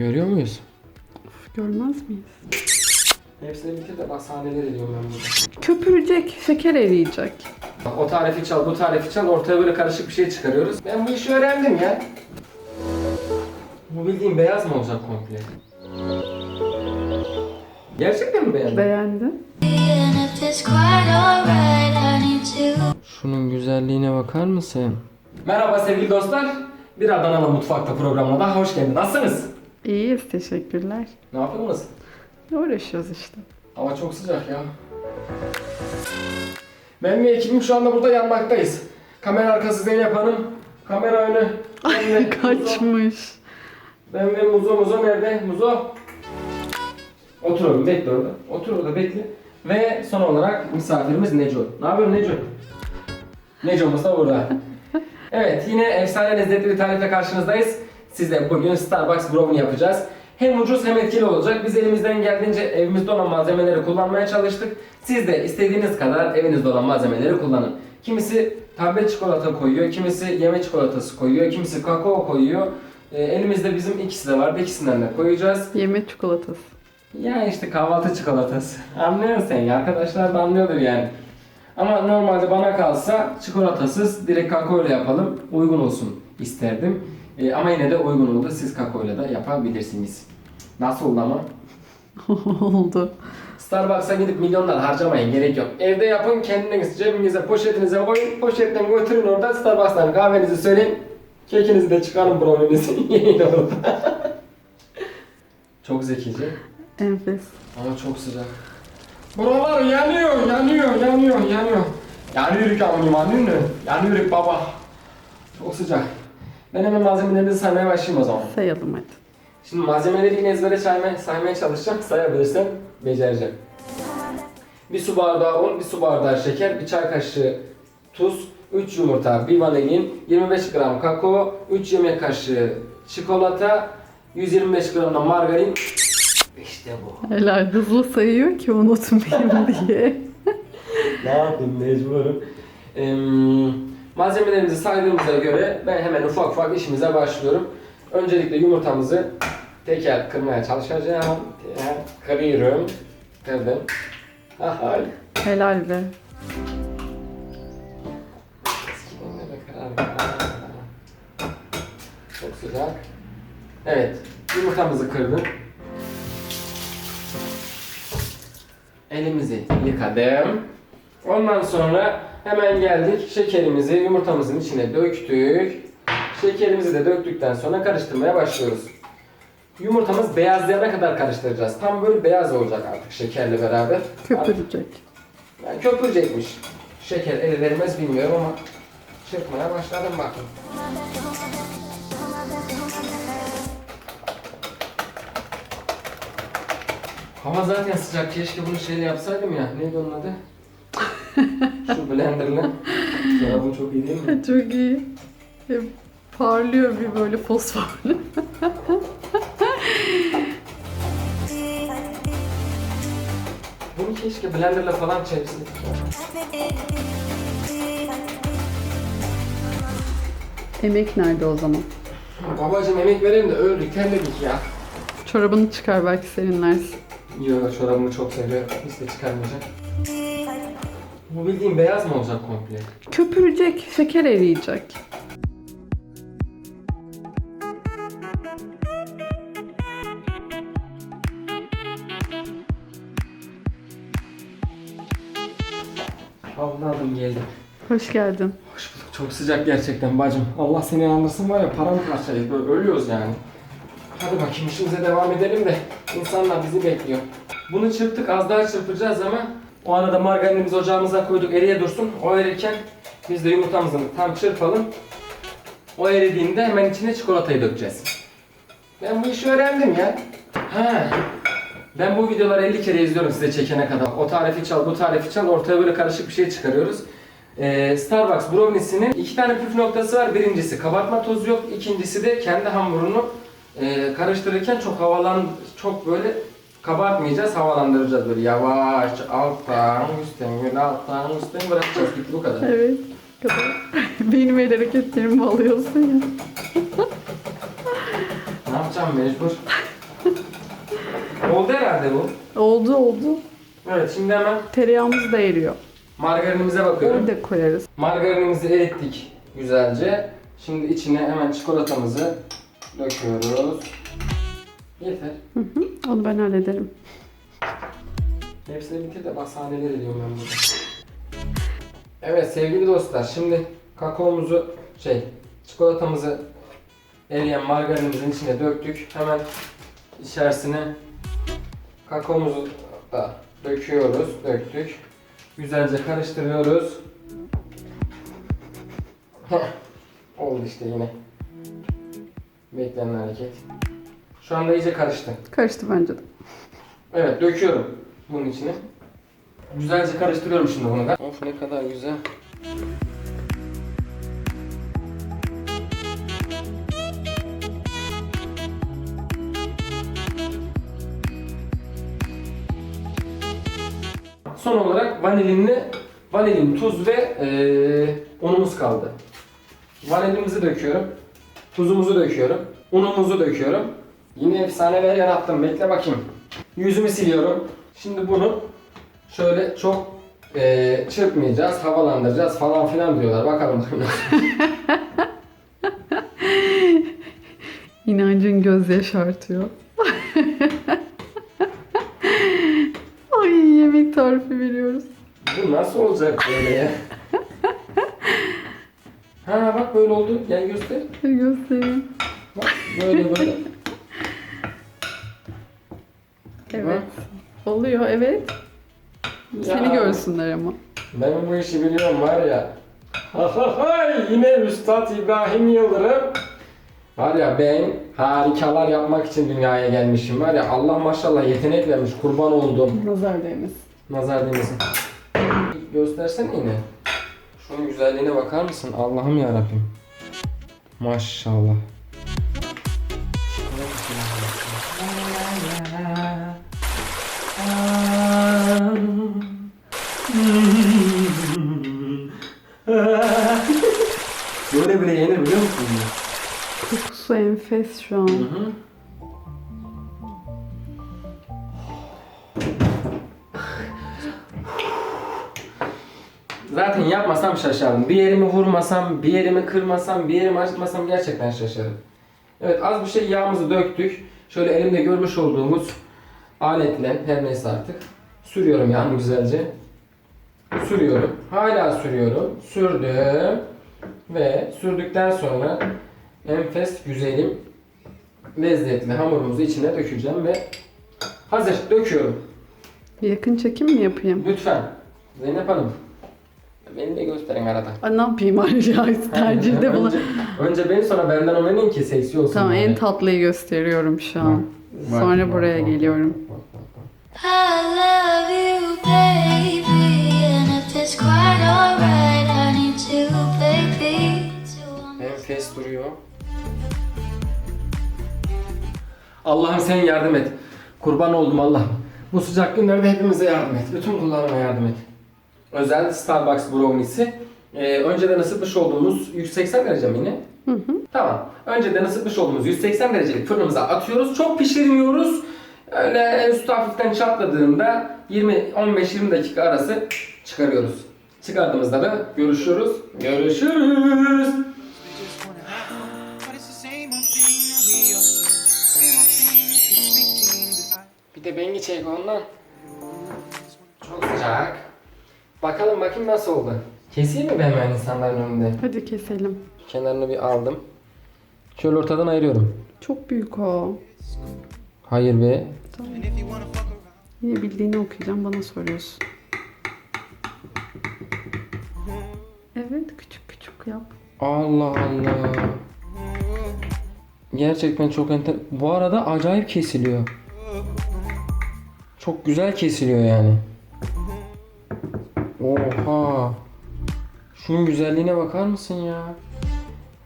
Görüyor muyuz? Of, görmez miyiz? Hepsini bitir de bak sahneler ediyorum ben burada. Köpürecek, şeker eriyecek. O tarifi çal, bu tarifi çal, ortaya böyle karışık bir şey çıkarıyoruz. Ben bu işi öğrendim ya. Bu bildiğin beyaz mı olacak komple? Gerçekten mi beğendin? To. Şunun güzelliğine bakar mısın? Merhaba sevgili dostlar. Bir Adanalı Mutfakta programına da hoş geldiniz. Nasılsınız? İyiyiz, teşekkürler. Ne yapıyorsunuz? Uğraşıyoruz işte. Hava çok sıcak ya. Ben ve ekibim şu anda burada yanmaktayız. Kamera arkası Zeynep Hanım. Kamera önü. Ben Muzo. Kaçmış. Ben ve Muzo. Muzo nerede? Muzo. Otur oğlum bekle orada. Otur orada bekle. Ve son olarak misafirimiz Neco. Ne yapıyorsun Neco? Neco'muz da burada. Evet yine efsane lezzetli bir tarifle karşınızdayız. Size bugün Starbucks brownie yapacağız. Hem ucuz hem etkili olacak. Biz elimizden geldiğince evimizde olan malzemeleri kullanmaya çalıştık. Siz de istediğiniz kadar evinizde olan malzemeleri kullanın. Kimisi tablet çikolata koyuyor, kimisi yeme çikolatası koyuyor, kimisi kakao koyuyor. Ee, elimizde bizim ikisi de var. İkisinden de koyacağız. Yeme çikolatası. Ya işte kahvaltı çikolatası. Anlıyorsun sen ya. Arkadaşlar da anlıyordur yani. Ama normalde bana kalsa çikolatasız direkt kakao ile yapalım. Uygun olsun isterdim. Ee, ama yine de uygun oldu. Siz kakao ile de yapabilirsiniz. Nasıl oldu ama? Oldu. Starbucks'a gidip milyonlar harcamayın gerek yok. Evde yapın kendiniz cebinize poşetinize koyun. Poşetten götürün orada Starbucks'tan kahvenizi söyleyin. Kekinizi de çıkarın brownie'nizi yiyin orada. Çok zekice. Enfes. Ama çok sıcak. Buralar yanıyor, yanıyor, yanıyor, yanıyor. Yanıyor yavrum, yanıyor. Yanıyor baba. Çok sıcak. Ben hemen malzemelerimizi saymaya başlayayım o zaman. Sayalım hadi. Şimdi malzemeleri yine ezbere saymaya, saymaya çalışacağım. Sayabilirsem becereceğim. Bir su bardağı un, bir su bardağı şeker, bir çay kaşığı tuz, 3 yumurta, bir vanilin, 25 gram kakao, 3 yemek kaşığı çikolata, 125 gram da margarin. İşte bu. Helal hızlı sayıyor ki unutmayayım diye. Ne yapayım mecburum. Ee, malzemelerimizi saydığımıza göre ben hemen ufak ufak işimize başlıyorum. Öncelikle yumurtamızı teker kırmaya çalışacağım. Teker kırıyorum. Kırdım. Aha. Helal be. Çok sıcak. Evet. Yumurtamızı kırdım. Elimizi yıkadım. Ondan sonra hemen geldik şekerimizi yumurtamızın içine döktük. Şekerimizi de döktükten sonra karıştırmaya başlıyoruz. Yumurtamız beyazlayana kadar karıştıracağız. Tam böyle beyaz olacak artık şekerle beraber. Köpürecek. Yani köpürecekmiş. Şeker ele vermez bilmiyorum ama çırpmaya başladım bakın. Hava zaten sıcak. Keşke bunu şeyle yapsaydım ya. Neydi onun adı? Şu blenderla. Çorabım çok iyi değil mi? Çok iyi. Parlıyor bir böyle fosforlu. Bunu keşke blenderla falan çevirseydik. Emek nerede o zaman? Babacım emek verelim de öldük, terledik ya. Çorabını çıkar belki serinlersin. Yok çorabımı çok seviyorum. Hiç de çıkarmayacağım. Bu bildiğin beyaz mı olacak komple? Köpürecek, şeker eriyecek. Avladım geldim. Hoş geldin. Hoş bulduk. Çok sıcak gerçekten bacım. Allah seni yandırsın var ya paramparçayız. Böyle ölüyoruz yani. Hadi bakayım işimize devam edelim de insanlar bizi bekliyor. Bunu çırptık az daha çırpacağız ama o arada margarinimizi ocağımıza koyduk eriye dursun. O erirken biz de yumurtamızı tam çırpalım. O eridiğinde hemen içine çikolatayı dökeceğiz. Ben bu işi öğrendim ya. Ha. Ben bu videoları 50 kere izliyorum size çekene kadar. O tarifi çal, bu tarifi çal. Ortaya böyle karışık bir şey çıkarıyoruz. Ee, Starbucks brownie'sinin iki tane püf noktası var. Birincisi kabartma tozu yok. İkincisi de kendi hamurunu e, karıştırırken çok havalan, çok böyle kabartmayacağız, havalandıracağız böyle yavaş alttan üstten böyle alttan üstten bırakacağız. Bitti bu kadar. Evet. Kadar. Benim el hareketlerimi alıyorsun ya. Ne yapacağım mecbur? Oldu herhalde bu. Oldu oldu. Evet şimdi hemen Tereyağımız da eriyor. margarinimize bakıyorum. Orada koyarız. Margarinimizi erittik güzelce. Şimdi içine hemen çikolatamızı döküyoruz. Yeter. Hı hı, onu ben hallederim. Hepsini bitir de bak sahneler ediyorum ben burada. Evet sevgili dostlar şimdi kakaomuzu şey çikolatamızı eriyen margarinimizin içine döktük. Hemen içerisine kakaomuzu da döküyoruz. Döktük. Güzelce karıştırıyoruz. Heh, Oldu işte yine. Beklenen hareket. Şu anda iyice karıştı. Karıştı bence de. Evet döküyorum bunun içine. Güzelce karıştırıyorum şimdi bunu da. Of ne kadar güzel. Son olarak vanilinli vanilin, tuz ve eee, unumuz kaldı. Vanilimizi döküyorum. Tuzumuzu döküyorum. Unumuzu döküyorum. Yine efsaneler yarattım. Bekle bakayım. Yüzümü siliyorum. Şimdi bunu şöyle çok eee, çırpmayacağız, havalandıracağız falan filan diyorlar. Bakalım. İnancın göz yaşartıyor. Ay yemek tarifi veriyoruz. Bu nasıl olacak böyle ya? Ha bak böyle oldu. Gel göster. Göstereyim. Bak böyle böyle. Evet. Oluyor evet. Seni Ya. görsünler ama. Ben bu işi biliyorum var ya. Ha ha hay yine Üstad İbrahim Yıldırım. Var ya ben harikalar yapmak için dünyaya gelmişim var ya Allah maşallah yetenek vermiş kurban oldum. Nazar değmesin. Nazar değmesin. Göstersene yine. Şunun güzelliğine bakar mısın? Allah'ım ya Rabbim. Maşallah. Böyle bile yenir biliyor musun? Kokusu enfes şu an. Hı hı. Zaten yapmasam şaşardım. Bir yerimi vurmasam, bir yerimi kırmasam, bir yerimi acıtmasam gerçekten şaşarım. Evet az bir şey yağımızı döktük. Şöyle elimde görmüş olduğumuz aletle her neyse artık sürüyorum yağını güzelce. Sürüyorum. Hala sürüyorum. Sürdüm. Ve sürdükten sonra enfes güzelim lezzetli hamurumuzu içine dökeceğim ve hazır döküyorum. Yakın çekim mi yapayım? Lütfen. Zeynep Hanım. Beni de gösterin arada. Aa, ne yapayım ayrıca tercihde bunu. önce, önce beni sonra benden öğrenin ki seksi olsun. Tamam en böyle. tatlıyı gösteriyorum şu an. Bak, Sonra bak, buraya bak, geliyorum. bak, bak, bak. I love you, baby. And if it's quite alright, Enfes duruyor. Allah'ım sen yardım et. Kurban oldum Allah'ım. Bu sıcak günlerde hepimize yardım et. Bütün kullarıma yardım et. Özel Starbucks brownie'si. Ee, önceden ısıtmış olduğumuz 180 derece mi yine? Hı hı. Tamam. Önceden ısıtmış olduğumuz 180 derecelik fırınımıza atıyoruz. Çok pişirmiyoruz. Öyle en üstü hafiften çatladığında 20 15-20 dakika arası çıkarıyoruz. Çıkardığımızda da görüşürüz. Görüşürüz. Bir de bengi çek ondan. Çok sıcak. Bakalım bakayım nasıl oldu. Keseyim mi ben hemen insanların önünde? Hadi keselim. Kenarını bir aldım. Şöyle ortadan ayırıyorum. Çok büyük o. Hayır be. Tamam. Yine bildiğini okuyacağım bana soruyorsun. Evet küçük küçük yap. Allah Allah. Gerçekten çok enter... Bu arada acayip kesiliyor. Çok güzel kesiliyor yani. Oha. Şunun güzelliğine bakar mısın ya?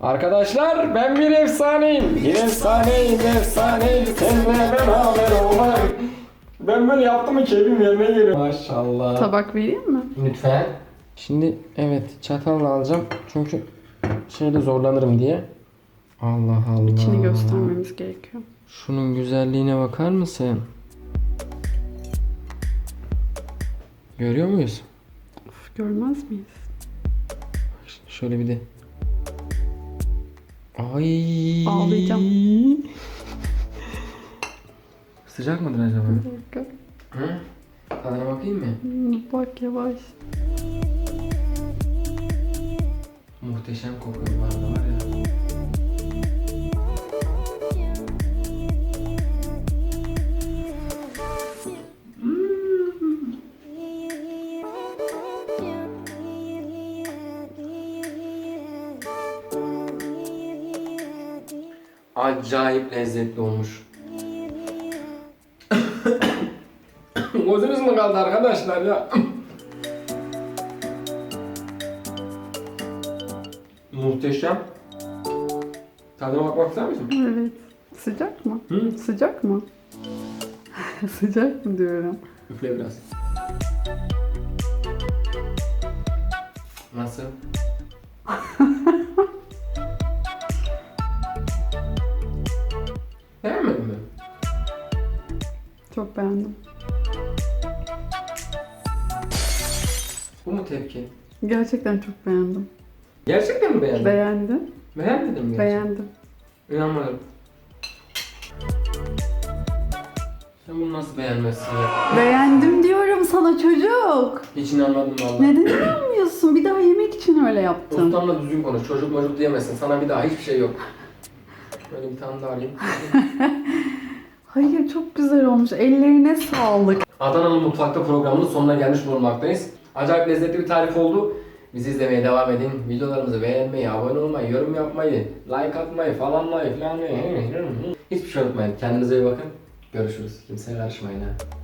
Arkadaşlar ben bir efsaneyim. Bir efsaneyim, efsaneyim. Seninle beraber olmak. Ben böyle yaptım mı keyfim yerine geliyor. Maşallah. Tabak vereyim mi? Lütfen. Şimdi evet çatalla alacağım çünkü şeyde zorlanırım diye. Allah Allah. İçini göstermemiz gerekiyor. Şunun güzelliğine bakar mısın? Görüyor muyuz? Of, görmez miyiz? Şöyle bir de. Ay. Ağlayacağım. Sıcak mıdır acaba? Bir dakika. Hı? Tadına bakayım mı? Hmm, Bak yavaş. Muhteşem kokuyor Acayip lezzetli olmuş. Gözünüz mü kaldı arkadaşlar ya? Muhteşem. Tadına bakmak ister misin? Evet. Sıcak mı? Hı? Sıcak mı? Sıcak mı diyorum. Üfle biraz. Nasıl? Çok beğendim. Bu mu tepki? Gerçekten çok beğendim. Gerçekten mi beğendin? Beğendin? Beğenmedin mi? gerçekten? Beğendim. İnanmadım. Sen bunu nasıl beğenmezsin ya? Beğendim diyorum sana çocuk. Hiç inanmadım vallahi. Neden inanmıyorsun? Bir daha yemek için öyle yaptım. Ustamla düzgün konuş. Çocuk mocuk diyemezsin. Sana bir daha hiçbir şey yok. Böyle bir tane daha alayım. Hayır çok güzel olmuş. Ellerine sağlık. Adana'nın Mutfakta programının sonuna gelmiş bulunmaktayız. Acayip lezzetli bir tarif oldu. Bizi izlemeye devam edin. Videolarımızı beğenmeyi, abone olmayı, yorum yapmayı, like atmayı falanlayı filanlayı. Hiçbir şey unutmayın. Kendinize iyi bakın. Görüşürüz. Kimseye karışmayın ha.